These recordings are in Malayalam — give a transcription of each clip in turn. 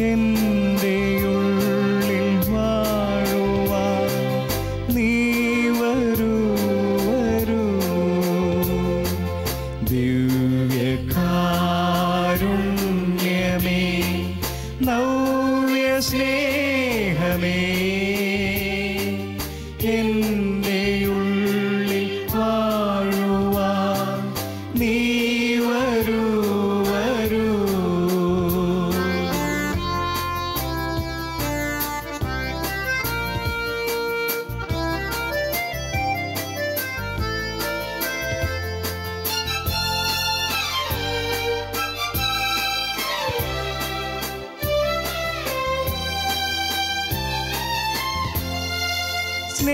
in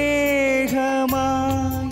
மேகமாய்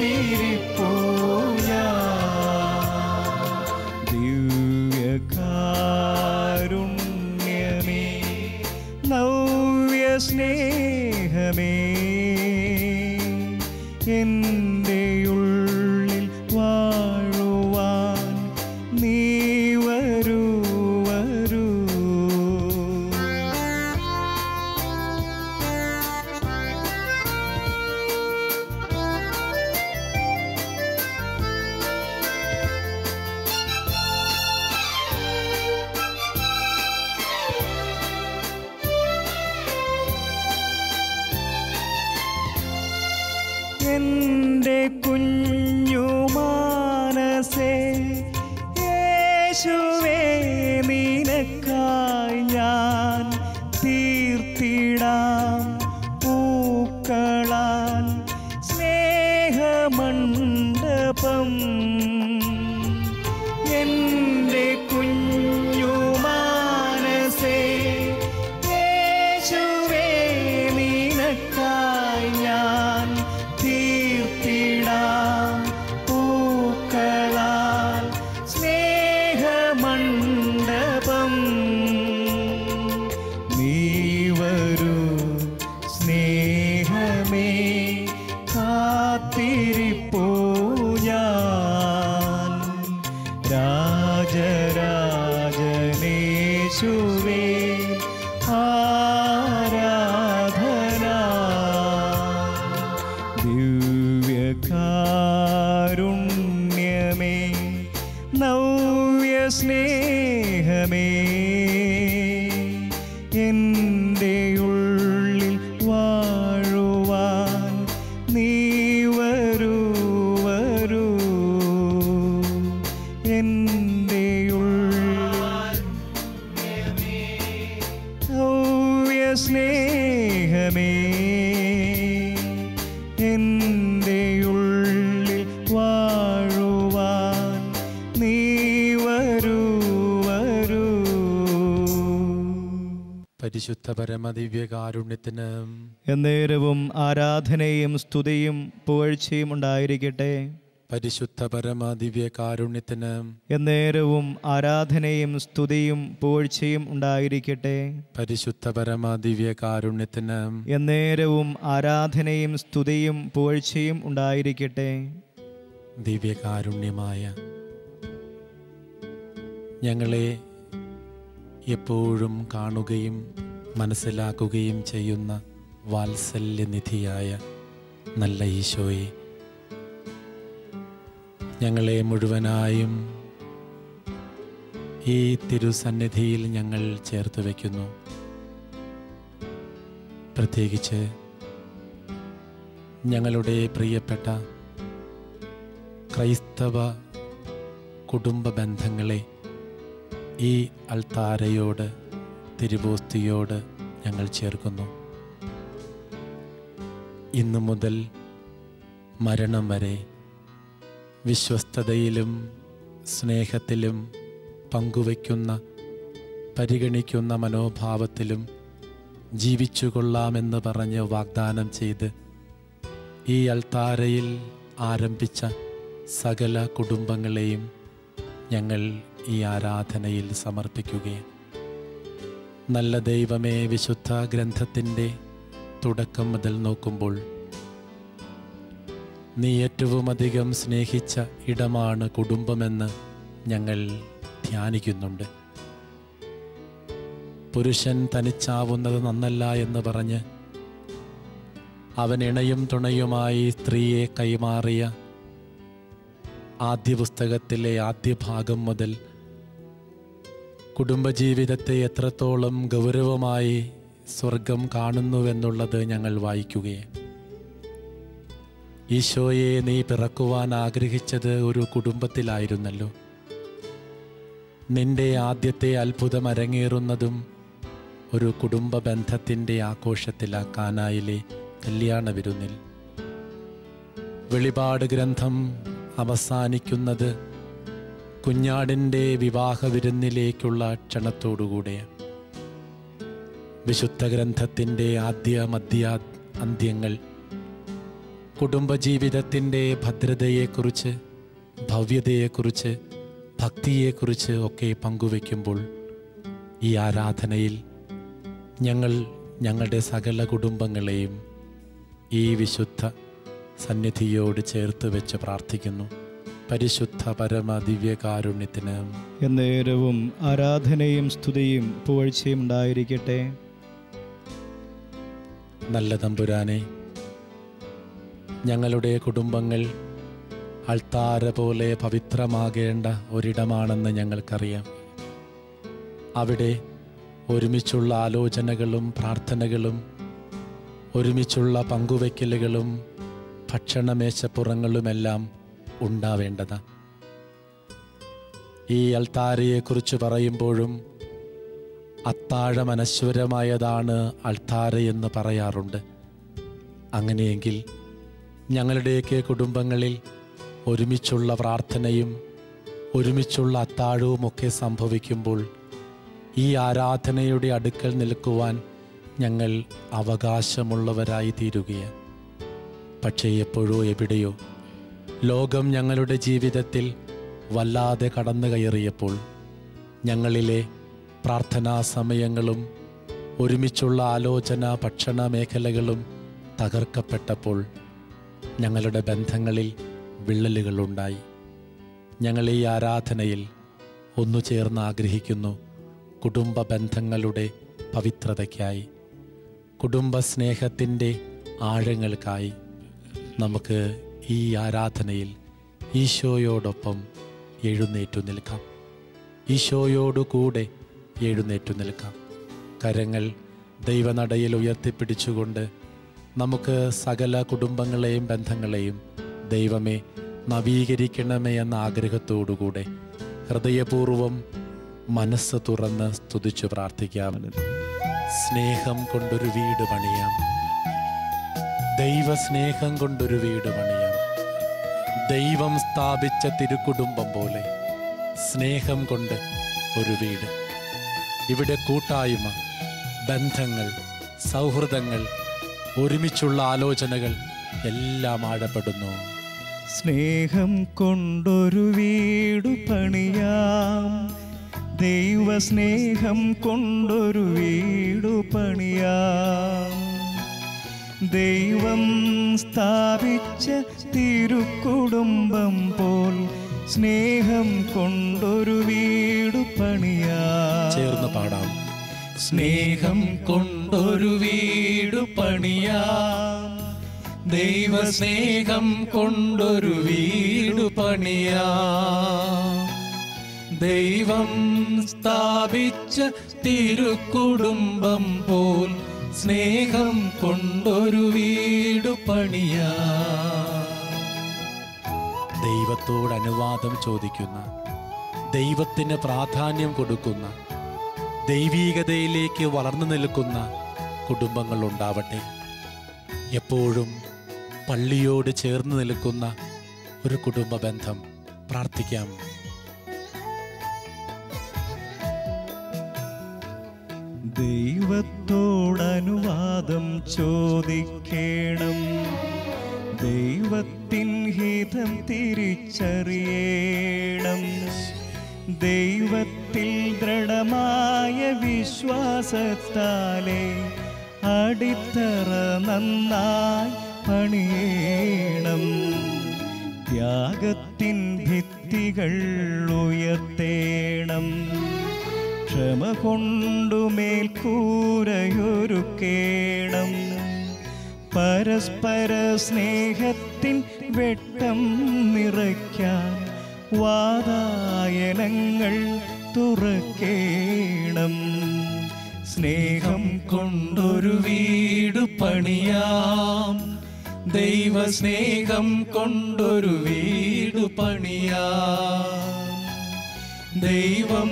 tiripo show. പരമദിവ്യകാരുണ്യത്തിന് എന്നേരവും ആരാധനയും സ്തുതിയും പുകഴ്ചയും ഉണ്ടായിരിക്കട്ടെ. പരിശുദ്ധ പരമ പരമദിവ്യകാരുണ്യത്തിന് എന്നേരവും ആരാധനയും സ്തുതിയും പുകഴ്ചയും ഉണ്ടായിരിക്കട്ടെ. പരിശുദ്ധ പരമ പരമദിവ്യകാരുണ്യത്തിന് എന്നേരവും ആരാധനയും സ്തുതിയും പുകഴ്ചയും ഉണ്ടായിരിക്കട്ടെ. ദിവ്യകാരുണ്യമായ ഞങ്ങളെ എപ്പോഴും കാണുകയും മനസ്സിലാക്കുകയും ചെയ്യുന്ന വാത്സല്യനിധിയായ നല്ല ഈശോയെ ഞങ്ങളെ മുഴുവനായും ഈ തിരുസന്നിധിയിൽ ഞങ്ങൾ ചേർത്ത് വയ്ക്കുന്നു. പ്രത്യേകിച്ച് ഞങ്ങളുടെ പ്രിയപ്പെട്ട ക്രൈസ്തവ കുടുംബ ബന്ധങ്ങളെ ഈ അൾത്താരയോട് തിരുവോസ്തിയോട് ഞങ്ങൾ ചേർക്കുന്നു. ഇന്നു മുതൽ മരണം വരെ വിശ്വസ്തതയിലും സ്നേഹത്തിലും പങ്കുവയ്ക്കുന്ന പരിഗണിക്കുന്ന മനോഭാവത്തിലും ജീവിച്ചു കൊള്ളാമെന്ന് പറഞ്ഞ് വാഗ്ദാനം ചെയ്ത് ഈ അൾത്താരയിൽ ആരംഭിച്ച സകല കുടുംബങ്ങളെയും ഞങ്ങൾ ഈ ആരാധനയിൽ സമർപ്പിക്കുകയാണ്. നല്ല ദൈവമേ വിശുദ്ധ ഗ്രന്ഥത്തിന്റെ തുടക്കം മുതൽ നോക്കുമ്പോൾ നീ ഏറ്റവും അധികം സ്നേഹിച്ച ഇടമാണ് കുടുംബമെന്ന് ഞങ്ങൾ ധ്യാനിക്കുന്നുണ്ട്. പുരുഷൻ തനിച്ചാവുന്നത് നന്നല്ല എന്ന് പറഞ്ഞ് അവൻ ഇണയും തുണയുമായി സ്ത്രീയെ കൈമാറിയ ആദ്യ പുസ്തകത്തിലെ ആദ്യ ഭാഗം മുതൽ കുടുംബജീവിതത്തെ എത്രത്തോളം ഗൗരവമായി സ്വർഗം കാണുന്നുവെന്നുള്ളത് ഞങ്ങൾ വായിക്കുകയാണ്. ഈശോയെ നീ പിറക്കുവാൻ ആഗ്രഹിച്ചത് ഒരു കുടുംബത്തിലായിരുന്നല്ലോ. നിന്റെ ആദ്യത്തെ അത്ഭുതം അരങ്ങേറുന്നതും ഒരു കുടുംബ ബന്ധത്തിന്റെ ആഘോഷത്തിലാ കാനായിലെ കല്യാണ വിരുന്നിൽ വെളിപാട് ഗ്രന്ഥം അവസാനിക്കുന്നത് കുഞ്ഞാടിന്റെ വിവാഹ വിരുന്നിലേക്കുള്ള ക്ഷണത്തോടുകൂടെ വിശുദ്ധ ഗ്രന്ഥത്തിന്റെ ആദ്യ മധ്യ അന്ത്യങ്ങൾ കുടുംബജീവിതത്തിന്റെ ഭദ്രതയെക്കുറിച്ച് ഭവ്യതയെക്കുറിച്ച് ഭക്തിയെക്കുറിച്ച് ഒക്കെ പങ്കുവെക്കുമ്പോൾ ഈ ആരാധനയിൽ ഞങ്ങൾ ഞങ്ങളുടെ സകല കുടുംബങ്ങളെയും ഈ വിശുദ്ധ സന്നിധിയോട് ചേർത്ത് വെച്ച് പ്രാർത്ഥിക്കുന്നു. പരിശുദ്ധ പരമ ദിവ്യകാരുണ്യത്തിന് എന്നേരവും ആരാധനയും സ്തുതിയും പുകഴ്ചയും ഉണ്ടായിരിക്കട്ടെ. നല്ല തമ്പുരാനെ ഞങ്ങളുടെ കുടുംബങ്ങൾ അൾത്താര പോലെ പവിത്രമാകേണ്ട ഒരിടമാണെന്ന് ഞങ്ങൾക്കറിയാം. അവിടെ ഒരുമിച്ചുള്ള ആലോചനകളും പ്രാർത്ഥനകളും ഒരുമിച്ചുള്ള പങ്കുവയ്ക്കലുകളും ഭക്ഷണമേശപ്പുറങ്ങളുമെല്ലാം ഉണ്ടാവേണ്ടത്. ഈ അൾത്താരയെക്കുറിച്ച് പറയുമ്പോഴും അത്താഴ അനശ്വരമായതാണ് അൾത്താര എന്ന് പറയാറുണ്ട്. അങ്ങനെയെങ്കിൽ ഞങ്ങളുടെയൊക്കെ കുടുംബങ്ങളിൽ ഒരുമിച്ചുള്ള പ്രാർത്ഥനയും ഒരുമിച്ചുള്ള അത്താഴവുമൊക്കെ സംഭവിക്കുമ്പോൾ ഈ ആരാധനയുടെ അടുക്കൽ നിൽക്കുവാൻ ഞങ്ങൾ അവകാശമുള്ളവരായി തീരുകയാണ് പക്ഷേ എപ്പോഴോ എവിടെയോ ലോകം ഞങ്ങളുടെ ജീവിതത്തിൽ വല്ലാതെ കടന്നു കയറിയപ്പോൾ ഞങ്ങളിലെ പ്രാർത്ഥനാ സമയങ്ങളും ഒരുമിച്ചുള്ള ആലോചന ഭക്ഷണ മേഖലകളും തകർക്കപ്പെട്ടപ്പോൾ ഞങ്ങളുടെ ബന്ധങ്ങളിൽ വിള്ളലുകളുണ്ടായി. ഞങ്ങൾ ഈ ആരാധനയിൽ ഒന്നു ചേർന്ന് ആഗ്രഹിക്കുന്നു. കുടുംബ ബന്ധങ്ങളുടെ പവിത്രതയ്ക്കായി. കുടുംബ സ്നേഹത്തിന്റെ ആഴങ്ങൾക്കായി. നമുക്ക് ഈ ആരാധനയിൽ ഈശോയോടൊപ്പം എഴുന്നേറ്റു നിൽക്കാം. ഈശോയോടുകൂടെ എഴുന്നേറ്റു നിൽക്കാം. കരങ്ങൾ ദൈവനടയിൽ ഉയർത്തിപ്പിടിച്ചുകൊണ്ട് നമുക്ക് സകല കുടുംബങ്ങളെയും ബന്ധങ്ങളെയും ദൈവമേ നവീകരിക്കണമേ എന്ന ആഗ്രഹത്തോടുകൂടെ ഹൃദയപൂർവം മനസ്സ് തുറന്ന് സ്തുതിച്ചു പ്രാർത്ഥിക്കാം. സ്നേഹം കൊണ്ടൊരു വീട് പണിയാം. ദൈവസ്നേഹം കൊണ്ടൊരു വീട് പണിയാം. ദൈവം സ്ഥാപിച്ച തിരുക്കുടുംബം പോലെ സ്നേഹം കൊണ്ട് ഒരു വീട്. ഇവിടെ കൂട്ടായ്മ ബന്ധങ്ങൾ സൗഹൃദങ്ങൾ ഒരുമിച്ചുള്ള ആലോചനകൾ എല്ലാം ആഴപ്പെടുന്നു. സ്നേഹം കൊണ്ടൊരു വീട് പണിയാം. ദൈവസ്നേഹം കൊണ്ടൊരു വീടു ദൈവം സ്ഥാപിച്ച തിരുക്കുടുംബം പോൽ സ്നേഹം കൊണ്ടൊരു വീടു പണിയാ. ചേർന്ന് പാടാം. സ്നേഹം കൊണ്ടൊരു വീടു പണിയാം. ദൈവസ്നേഹം കൊണ്ടൊരു വീടു പണിയാ. ദൈവം സ്ഥാപിച്ച തിരുക്കുടുംബം പോൽ സ്നേഹം കൊണ്ടൊരു വീടു പണിയ. ദൈവത്തോട് അനുവാദം ചോദിക്കുന്ന ദൈവത്തിന് പ്രാധാന്യം കൊടുക്കുന്ന ദൈവീകതയിലേക്ക് വളർന്നു നിൽക്കുന്ന കുടുംബങ്ങൾ ഉണ്ടാവട്ടെ. എപ്പോഴും പള്ളിയോട് ചേർന്ന് നിൽക്കുന്ന ഒരു കുടുംബ ബന്ധം പ്രാർത്ഥിക്കാം. ദൈവത്തോടനുവാദം ചോദിക്കേണം. ദൈവത്തിൻ ഹിതം തിരിച്ചറിയേണം. ദൈവത്തിൽ ദൃഢമായ വിശ്വാസത്താലെ അടിത്തറ നന്നായി പണിയേണം. ത്യാഗത്തിൻ ഭിത്തികൾ ഉയർത്തേണം. ക്ഷമ കൊണ്ടു മേൽക്കൂരയൊരുക്കേണം. പരസ്പര സ്നേഹത്തിൻ വെട്ടം നിറയ്ക്കാൻ വാതായനങ്ങൾ തുറക്കേണം. സ്നേഹം കൊണ്ടൊരു വീട് പണിയാം. ദൈവസ്നേഹം കൊണ്ടൊരു വീട് പണിയാം. ദൈവം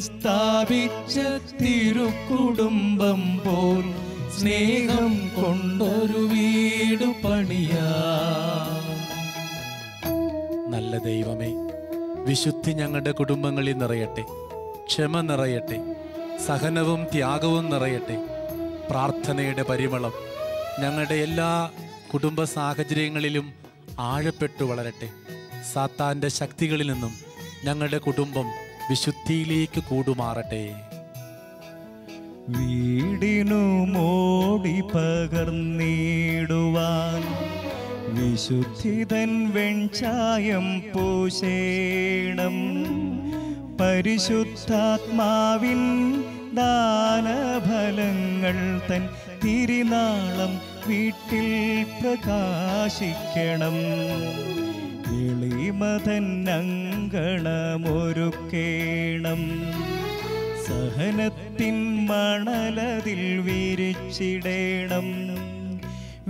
സ്ഥാപിച്ച തിരുക്കുടുംബം പോൽ സ്നേഹം കൊണ്ടൊരു വീട് പണിയാ. നല്ല ദൈവമേ വിശുദ്ധി ഞങ്ങളുടെ കുടുംബങ്ങളിൽ നിറയട്ടെ ക്ഷമ നിറയട്ടെ സഹനവും ത്യാഗവും നിറയട്ടെ. പ്രാർത്ഥനയുടെ പരിമളം ഞങ്ങളുടെ എല്ലാ കുടുംബ സാഹചര്യങ്ങളിലും ആഴപ്പെട്ടു വളരട്ടെ. സാത്താന്റെ ശക്തികളിൽ നിന്നും ഞങ്ങളുടെ കുടുംബം വിശുദ്ധിയിലേക്ക് കൂടുമാറട്ടെ. വീടിനു മോടി പകർന്നിടുവാൻ വിശുദ്ധിതൻ വെൺചായം പൂശേണം. പരിശുദ്ധാത്മാവിൻ ദാനഫലങ്ങൾ തൻ തിരുനാളം വീട്ടിൽ പ്രകാശിക്കണം. അങ്കണമൊരുക്കേണം സഹനത്തിൻ മണലതിൽ വിരിച്ചിടേണം.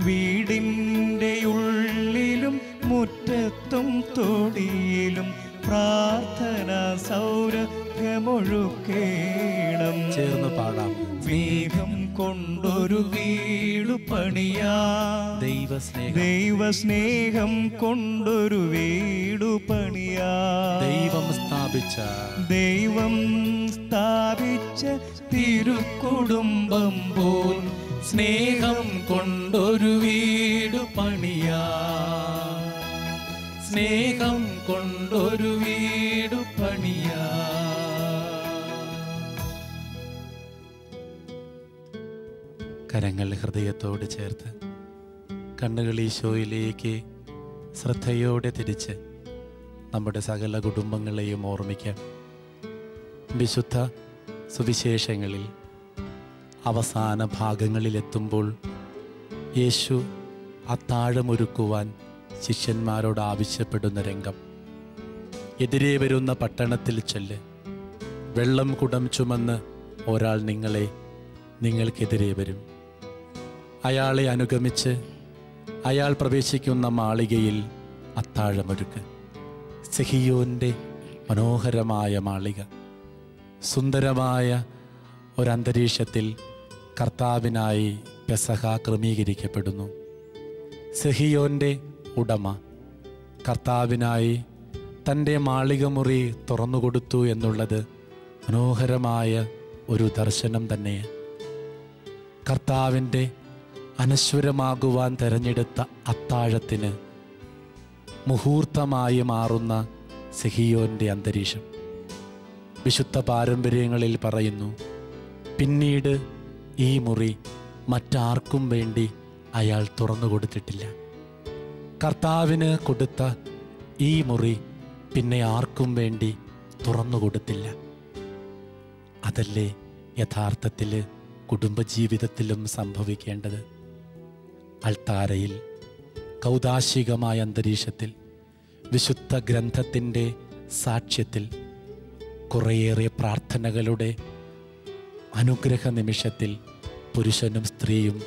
വീടിന്റെ ഉള്ളിലും മുറ്റത്തും തൊടിയിലും പ്രാർത്ഥന സൗരഭ്യമൊഴുക്കേണം. ചേർന്ന് പാടാം. മേഘം കൊണ്ടൊരു വീടു പണിയാ. ദൈവസ്നേഹം. ദൈവസ്നേഹം കൊണ്ടൊരു വീടു പണിയാ. ദൈവം സ്ഥാപിച്ച. ദൈവം സ്ഥാപിച്ച തിരുക്കുടുംബം പോൽ സ്നേഹം കൊണ്ടൊരു വീടു പണിയാ. സ്നേഹം കൊണ്ടൊരു വീടു പണിയാ. കരങ്ങൾ ഹൃദയത്തോട് ചേർത്ത് കണ്ണുകൾ ഈശോയിലേക്ക് ശ്രദ്ധയോടെ തിരിച്ച് നമ്മുടെ സകല കുടുംബങ്ങളെയും ഓർമ്മിക്കാം വിശുദ്ധ സുവിശേഷങ്ങളിൽ അവസാന ഭാഗങ്ങളിലെത്തുമ്പോൾ യേശു അത്താഴമൊരുക്കുവാൻ ശിഷ്യന്മാരോട് ആവശ്യപ്പെടുന്ന രംഗം. എതിരെ വരുന്ന പട്ടണത്തിൽ ചെല്ല്. വെള്ളം കുടം ചുമന്ന് ഒരാൾ നിങ്ങളെ നിങ്ങൾക്കെതിരെ വരും. അയാളെ അനുഗമിച്ച് അയാൾ പ്രവേശിക്കുന്ന മാളികയിൽ അത്താഴമൊരുക്ക്. സെഹിയോന്റെ മനോഹരമായ മാളിക. സുന്ദരമായ ഒരന്തരീക്ഷത്തിൽ കർത്താവിനായി പെസഹ ക്രമീകരിക്കപ്പെടുന്നു. സെഹിയോന്റെ ഉടമ. കർത്താവിനായി തന്റെ മാളികമുറി തുറന്നുകൊടുത്തു എന്നുള്ളത് മനോഹരമായ ഒരു ദർശനം തന്നെ. കർത്താവിന്റെ അനശ്വരമാകുവാൻ തിരഞ്ഞെടുത്ത അത്താഴത്തിന് മുഹൂർത്തമായി മാറുന്ന സെഹിയോന്റെ അന്തരീക്ഷം. വിശുദ്ധ പാരമ്പര്യങ്ങളിൽ പറയുന്നു പിന്നീട് ഈ മുറി മറ്റാർക്കും വേണ്ടി അയാൾ തുറന്നു കൊടുത്തിട്ടില്ല കർത്താവിന് കൊടുത്ത ഈ മുറി പിന്നെ ആർക്കും വേണ്ടി തുറന്നു കൊടുത്തില്ല. അതല്ലേ യഥാർത്ഥത്തിൽ കുടുംബജീവിതത്തിലും സംഭവിക്കേണ്ടത്? അൾത്താരയിൽ കൗതാശികമായ അന്തരീക്ഷത്തിൽ വിശുദ്ധ ഗ്രന്ഥത്തിന്റെ സാക്ഷ്യത്തിൽ കുറേയേറെ പ്രാർത്ഥനകളുടെ അനുഗ്രഹ നിമിഷത്തിൽ പുരുഷനും സ്ത്രീയും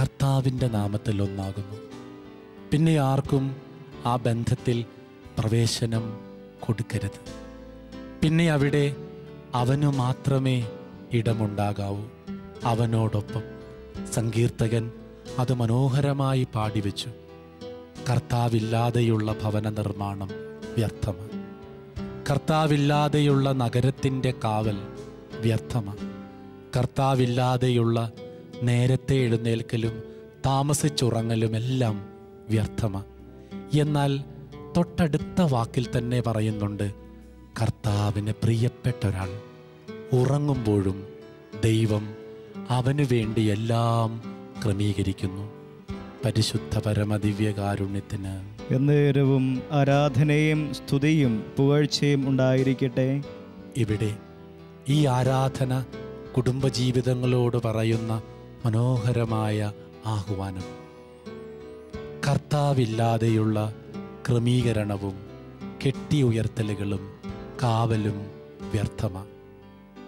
കർത്താവിന്റെ നാമത്തിൽ ഒന്നാകുന്നു. പിന്നെ ആർക്കും ആ ബന്ധത്തിൽ പ്രവേശനം കൊടുക്കരുത്. പിന്നെ അവിടെ അവനു മാത്രമേ ഇടമുണ്ടാകാവൂ. അവനോടൊപ്പം സങ്കീർത്തകൻ അത് മനോഹരമായി പാടിവെച്ചു. കർത്താവില്ലാതെയുള്ള ഭവന നിർമ്മാണം വ്യർത്ഥമാണ്. കർത്താവില്ലാതെയുള്ള നഗരത്തിന്റെ കാവൽ വ്യർത്ഥമാണ്. കർത്താവില്ലാതെയുള്ള നേരത്തെ എഴുന്നേൽക്കലും താമസിച്ചുറങ്ങലും എല്ലാം വ്യർത്ഥമാണ് എന്നാൽ തൊട്ടടുത്ത വാക്കിൽ തന്നെ പറയുന്നുണ്ട് കർത്താവിന് പ്രിയപ്പെട്ട ഒരാൾ ഉറങ്ങുമ്പോഴും ദൈവം അവനു വേണ്ടി എല്ലാം ക്രമീകരിക്കുന്നു. പരിശുദ്ധ പരമദിവ്യകാരുണ്യത്തിന്. എന്നേരവും ആരാധനയും സ്തുതിയും പുകഴ്ചയും ഉണ്ടായിരിക്കട്ടെ. ഇവിടെ ഈ ആരാധന കുടുംബജീവിതങ്ങളോട് പറയുന്ന മനോഹരമായ ആഹ്വാനം. കർത്താവില്ലാതെയുള്ള ക്രമീകരണവും കെട്ടി ഉയർത്തലുകളും കാവലും വ്യർത്ഥമാണ്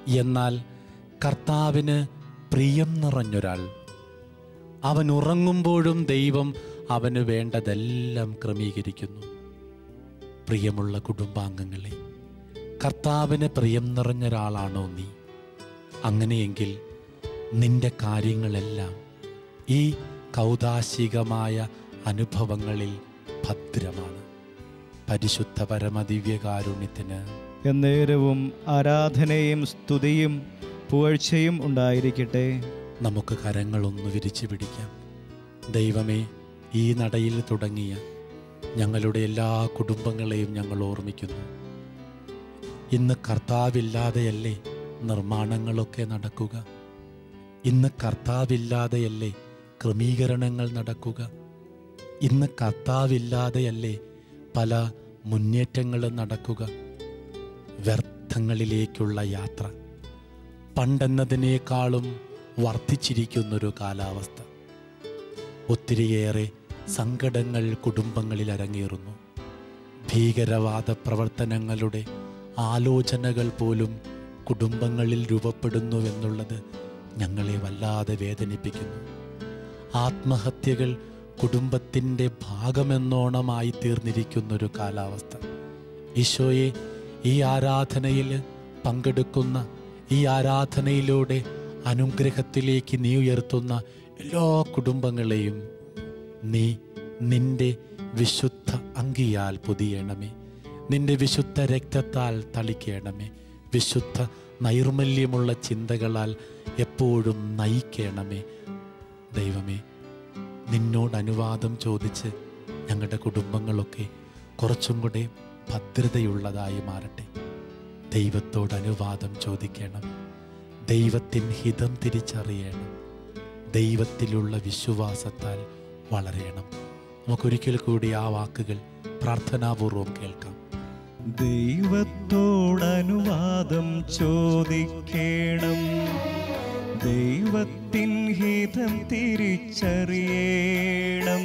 എന്നാൽ കർത്താവിന് പ്രിയം നിറഞ്ഞൊരാൾ. അവൻ ഉറങ്ങുമ്പോഴും ദൈവം അവന് വേണ്ടതെല്ലാം ക്രമീകരിക്കുന്നു. പ്രിയമുള്ള കുടുംബാംഗങ്ങളെ കർത്താവിന് പ്രിയം നിറഞ്ഞൊരാളാണോ നീ? അങ്ങനെയെങ്കിൽ നിന്റെ കാര്യങ്ങളെല്ലാം ഈ കൗതാശികമായ അനുഭവങ്ങളിൽ ഭദ്രമാണ്. പരിശുദ്ധ പരമദിവ്യകാരുണ്യത്തിന് എന്നേരവും ആരാധനയും സ്തുതിയും പുകഴ്ചയും ഉണ്ടായിരിക്കട്ടെ. നമുക്ക് കരങ്ങളൊന്ന് വിരിച്ചു പിടിക്കാം. ദൈവമേ ഈ നടയിൽ തുടങ്ങിയ ഞങ്ങളുടെ എല്ലാ കുടുംബങ്ങളെയും ഞങ്ങൾ ഓർമ്മിക്കുന്നു. ഇന്ന് കർത്താവില്ലാതെയല്ലേ നിർമ്മാണങ്ങളൊക്കെ നടക്കുക? ഇന്ന് കർത്താവില്ലാതെയല്ലേ ക്രമീകരണങ്ങൾ നടക്കുക? ഇന്ന് കർത്താവില്ലാതെയല്ലേ പല മുന്നേറ്റങ്ങളും നടക്കുക? വ്യർത്ഥങ്ങളിലേക്കുള്ള യാത്ര. പണ്ടെന്നതിനേക്കാളും വർദ്ധിച്ചിരിക്കുന്നൊരു കാലാവസ്ഥ. ഒത്തിരിയേറെ സങ്കടങ്ങൾ കുടുംബങ്ങളിൽ അരങ്ങേറുന്നു. ഭീകരവാദ പ്രവർത്തനങ്ങളുടെ ആലോചനകൾ പോലും കുടുംബങ്ങളിൽ രൂപപ്പെടുന്നുവെന്നുള്ളത് ഞങ്ങളെ വല്ലാതെ വേദനിപ്പിക്കുന്നു. ആത്മഹത്യകൾ കുടുംബത്തിന്റെ ഭാഗമെന്നോണമായി തീർന്നിരിക്കുന്നൊരു കാലാവസ്ഥ. ഈശോയെ ഈ ആരാധനയിൽ പങ്കെടുക്കുന്ന ഈ ആരാധനയിലൂടെ അനുഗ്രഹത്തിലേക്ക് നീ ഉയർത്തുന്ന എല്ലാ കുടുംബങ്ങളെയും നീ നിന്റെ വിശുദ്ധ അങ്കിയാൽ പൊതിയണമേ. നിന്റെ വിശുദ്ധ രക്തത്താൽ തളിക്കണമേ. വിശുദ്ധ നൈർമല്യമുള്ള ചിന്തകളാൽ എപ്പോഴും നയിക്കണമേ. ദൈവമേ നിന്നോട് അനുവാദം ചോദിച്ച് ഞങ്ങളുടെ കുടുംബങ്ങളൊക്കെ കുറച്ചും കൂടെ ഭദ്രതയുള്ളതായി മാറട്ടെ. ദൈവത്തോട് അനുവാദം ചോദിക്കണം. ദൈവത്തിൻ ഹിതം തിരിച്ചറിയണം. ദൈവത്തിലുള്ള വിശ്വാസത്താൽ വളരണം. നമുക്കൊരിക്കൽ കൂടി ആ വാക്കുകൾ പ്രാർത്ഥനാപൂർവം കേൾക്കാം. ദൈവത്തോടനുവാദം ചോദിക്കണം. ദൈവത്തിൻ ഹിതം തിരിച്ചറിയേണം.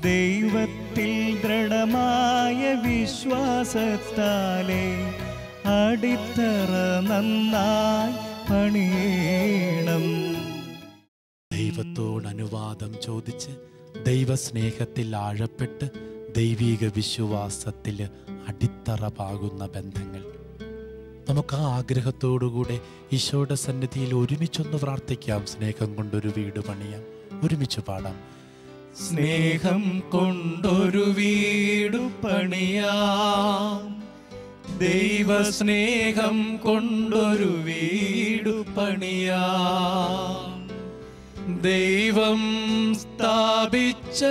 ദൈവത്തിൽ ദൃഢമായ വിശ്വാസത്താലേ അടിത്തറ നന്നായി പണിയേണം. ദൈവത്തോട് അനുവാദം ചോദിച്ച് ദൈവസ്നേഹത്തിൽ ആഴപ്പെട്ട് ദൈവീക വിശ്വാസത്തിൽ അടിത്തറ പാകുന്ന ബന്ധങ്ങൾ നമുക്ക് ആ ആഗ്രഹത്തോടുകൂടെ ഈശോയുടെ സന്നിധിയിൽ ഒരുമിച്ചൊന്ന് പ്രാർത്ഥിക്കാം. സ്നേഹം കൊണ്ടൊരു വീട് പണിയാം. ഒരുമിച്ച് പാടാം. സ്നേഹം കൊണ്ടൊരു വീടു പണിയാം. ദൈവസ്നേഹം കൊണ്ടൊരു വീട് പണിയാം. ദൈവം സ്ഥാപിച്ച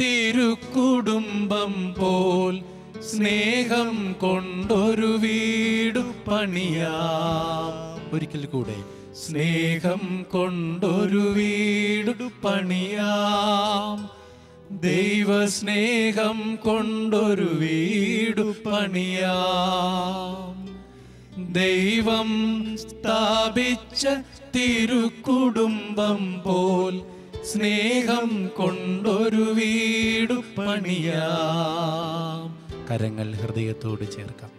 തിരുക്കുടുംബം പോൽ സ്നേഹം കൊണ്ടൊരു വീടു പണിയാം. ഒരിക്കൽ കൂടെ. സ്നേഹം കൊണ്ടൊരു വീടു പണിയാം. ദൈവസ്നേഹം കൊണ്ടൊരു വീടു പണിയാം. ദൈവം സ്ഥാപിച്ച തിരുക്കുടുംബം പോൽ സ്നേഹം കൊണ്ടൊരു വീടു പണിയാം. കരങ്ങൾ ഹൃദയത്തോട് ചേർക്കാം.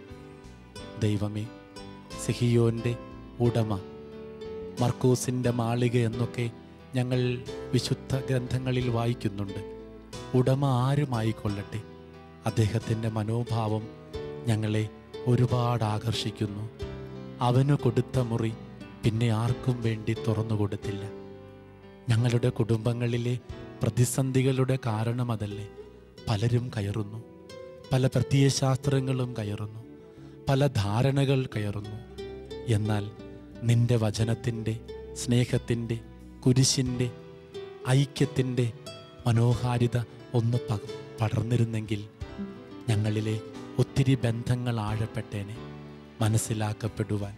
ദൈവമേ സിഹിയോന്റെ ഉടമ മർക്കൂസിന്റെ മാളിക എന്നൊക്കെ ഞങ്ങൾ വിശുദ്ധ ഗ്രന്ഥങ്ങളിൽ വായിക്കുന്നുണ്ട്. ഉടമ ആരുമായിക്കൊള്ളട്ടെ? അദ്ദേഹത്തിന്റെ മനോഭാവം ഞങ്ങളെ ഒരുപാട് ആകർഷിക്കുന്നു. അവന് കൊടുത്ത മുറി പിന്നെ ആർക്കും വേണ്ടി തുറന്നു കൊടുത്തില്ല. ഞങ്ങളുടെ കുടുംബങ്ങളിലെ പ്രതിസന്ധികളുടെ കാരണം അതല്ലേ. പലരും കയറുന്നു. പല പ്രത്യയശാസ്ത്രങ്ങളും കയറുന്നു പല ധാരണകൾ കയറുന്നു. എന്നാൽ നിന്റെ വചനത്തിന്റെ സ്നേഹത്തിന്റെ കുരിശിന്റെ ഐക്യത്തിന്റെ മനോഹാരിത ഒന്ന് പടർന്നിരുന്നെങ്കിൽ ഞങ്ങളിലെ ഒത്തിരി ബന്ധങ്ങൾ ആഴപ്പെട്ടേനെ മനസ്സിലാക്കപ്പെടുവാൻ.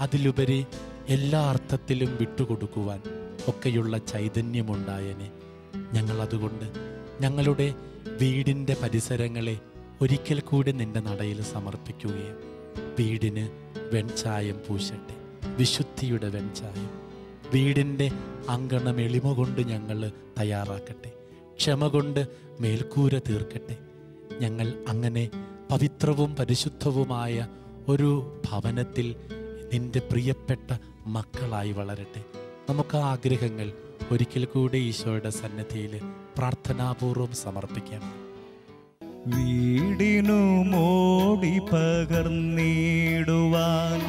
അതിലുപരി എല്ലാ അർത്ഥത്തിലും വിട്ടുകൊടുക്കുവാൻ ഒക്കെയുള്ള ചൈതന്യമുണ്ടായനെ. ഞങ്ങൾ അതുകൊണ്ട് ഞങ്ങളുടെ വീടിന്റെ പരിസരങ്ങളെ ഒരിക്കൽ കൂടി നിന്റെ നടയിൽ സമർപ്പിക്കുകയും വീടിന് വെൺചായം പൂശട്ടെ വിശുദ്ധിയുടെ വെൺചായം. വീടിന്റെ അങ്കണം എളിമ കൊണ്ട് ഞങ്ങൾ തയ്യാറാക്കട്ടെ ക്ഷമ കൊണ്ട് മേൽക്കൂര തീർക്കട്ടെ. ഞങ്ങൾ അങ്ങനെ പവിത്രവും പരിശുദ്ധവുമായ ഒരു ഭവനത്തിൽ നിന്റെ പ്രിയപ്പെട്ട മക്കളായി വളരട്ടെ. നമുക്ക് ആഗ്രഹങ്ങൾ ഒരിക്കൽ കൂടി ഈശോയുടെ സന്നദ്ധിയിൽ പ്രാർത്ഥനാപൂർവം സമർപ്പിക്കാം. വീടിനു മോടി പകർന്നിടുവാൻ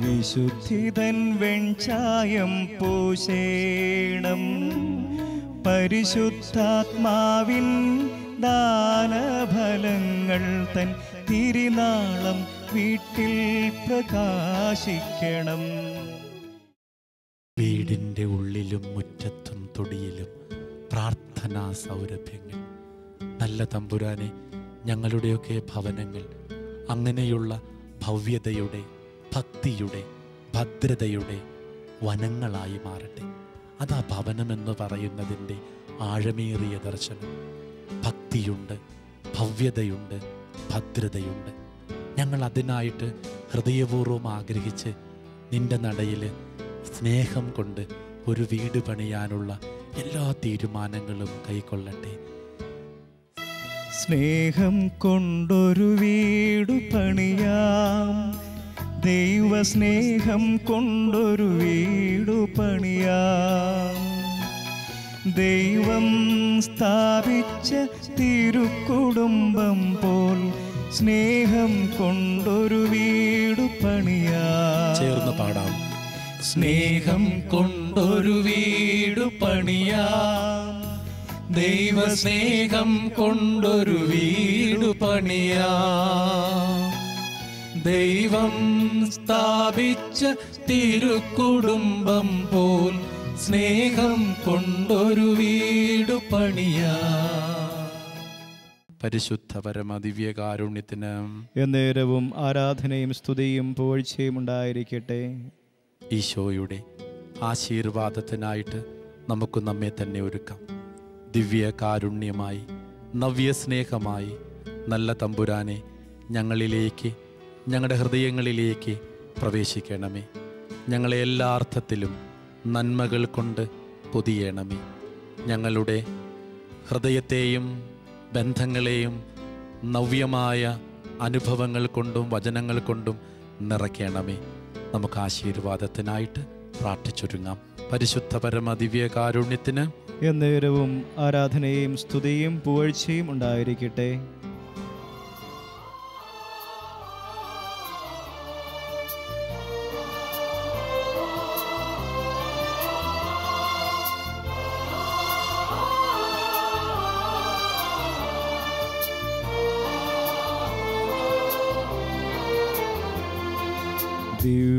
വിശുദ്ധിതൻ വെൺചായം പൂശേണം. പരിശുദ്ധാത്മാവിൻ ദാനഫലങ്ങൾ തൻ തിരുനാളം വീട്ടിൽ പ്രകാശിക്കണം. വീടിന്റെ ഉള്ളിലും മുറ്റത്തും തൊടിയിലും പ്രാർത്ഥനാ സൗരഭ്യങ്ങൾ. നല്ല തമ്പുരാനെ ഞങ്ങളുടെയൊക്കെ ഭവനങ്ങൾ അങ്ങനെയുള്ള ഭവ്യതയുടെ ഭക്തിയുടെ ഭദ്രതയുടെ വനങ്ങളായി മാറട്ടെ. അതാ ഭവനമെന്ന് പറയുന്നതിന്റെ ആഴമേറിയ ദർശനം. ഭക്തിയുണ്ട് ഭവ്യതയുണ്ട് ഭദ്രതയുണ്ട്. ഞങ്ങൾ അതിനായിട്ട് ഹൃദയപൂർവം ആഗ്രഹിച്ച് നിന്റെ നടയിൽ സ്നേഹം കൊണ്ട് ഒരു വീട് പണിയാനുള്ള എല്ലാ തീരുമാനങ്ങളും കൈക്കൊള്ളട്ടെ. സ്നേഹം കൊണ്ടൊരു വീട് പണിയാം. ദൈവസ്നേഹം കൊണ്ടൊരു വീട് പണിയാം. ദൈവം സ്ഥാപിച്ച തിരുക്കുടുംബം പോൽ സ്നേഹം കൊണ്ടൊരു വീട് പണിയാ. ചേർന്ന് പാടാം. സ്നേഹം കൊണ്ടൊരു വീടു പണിയാം. ദൈവസ്നേഹം കൊണ്ടൊരു വീടു പണിയാ. ദൈവം സ്ഥാപിച്ച തിരുക്കുടുംബം പോൽ സ്നേഹം കൊണ്ടൊരു വീടു പണിയാ. പരിശുദ്ധ പരമ ദിവ്യകാരുണ്യത്തിന് എന്നേരവും ആരാധനയും സ്തുതിയും പുകഴ്ചയും ഉണ്ടായിരിക്കട്ടെ. ഈശോയുടെ ആശീർവാദത്തിനായിട്ട് നമുക്ക് നമ്മെ തന്നെ ഒരുക്കാം. ദിവ്യ കാരുണ്യമായി നവ്യ സ്നേഹമായി നല്ല തമ്പുരാനെ ഞങ്ങളിലേക്ക് ഞങ്ങളുടെ ഹൃദയങ്ങളിലേക്ക് പ്രവേശിക്കണമേ. ഞങ്ങളെ എല്ലാ അർത്ഥത്തിലും നന്മകൾ കൊണ്ട് പൊതിയണമേ. ഞങ്ങളുടെ ഹൃദയത്തെയും ബന്ധങ്ങളെയും നവ്യമായ അനുഭവങ്ങൾ കൊണ്ടും വചനങ്ങൾ കൊണ്ടും നിറയ്ക്കണമേ. നമുക്ക് ആശീർവാദത്തിനായിട്ട് പ്രാർത്ഥിച്ചൊരുങ്ങാം. പരിശുദ്ധ പരമ ദിവ്യ കാരുണ്യത്തിന് എന്നേരവും ആരാധനയും സ്തുതിയും പുകഴ്ചയും ഉണ്ടായിരിക്കട്ടെ. Matthew,